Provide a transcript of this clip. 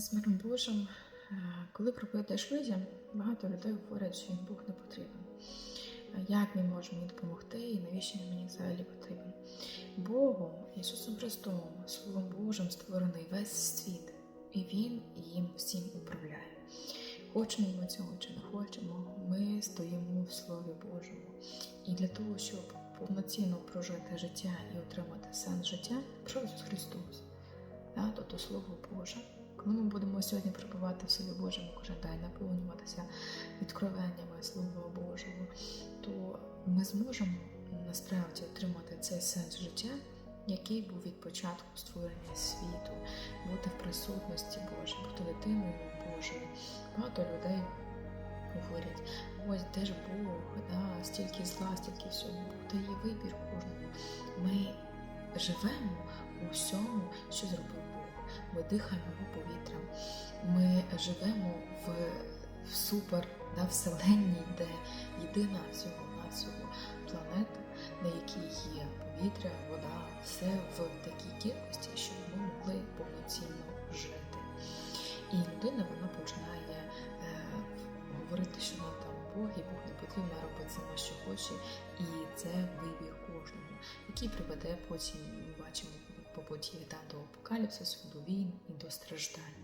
з миром Божим, е, коли пропадаєш людям, багато людей говорять, що їм Бог не потрібен. Як він може мені допомогти і навіщо він мені взагалі потрібен? Богом, Ісусом Христом, Словом Божим створений весь світ, і Він їм всім управляє. Хочемо ми цього чи не хочемо, ми стоїмо в Слові Божому. І для того, щоб повноцінно прожити життя і отримати сенс життя, прийшов Ісус Христос, тобто Слово Боже. Коли ми будемо сьогодні перебувати в Слові Божому кожен день, наповнюватися відкровеннями Слова Божого, то ми зможемо насправді отримати цей сенс життя, який був від початку створення світу, бути в присутності Божій, бути дитиною Божою. Багато людей говорять, ось де ж Бог, да, стільки зла, стільки всього, Бог дає вибір кожному. Ми живемо у всьому, що зробив Бог. Ми дихаємо його повітрям. Ми живемо в, в супер да, вселенній, де єдина всього навсього планета, на якій є повітря, вода, все в такій кількості, щоб ми могли повноцінно жити. І людина вона починає е, говорити, що вона там Бог, і Бог не потрібно робити сама, що хоче, і це вибір кожного, який приведе потім, ми бачимо по події та до апокаліпсису, до війн і до страждань.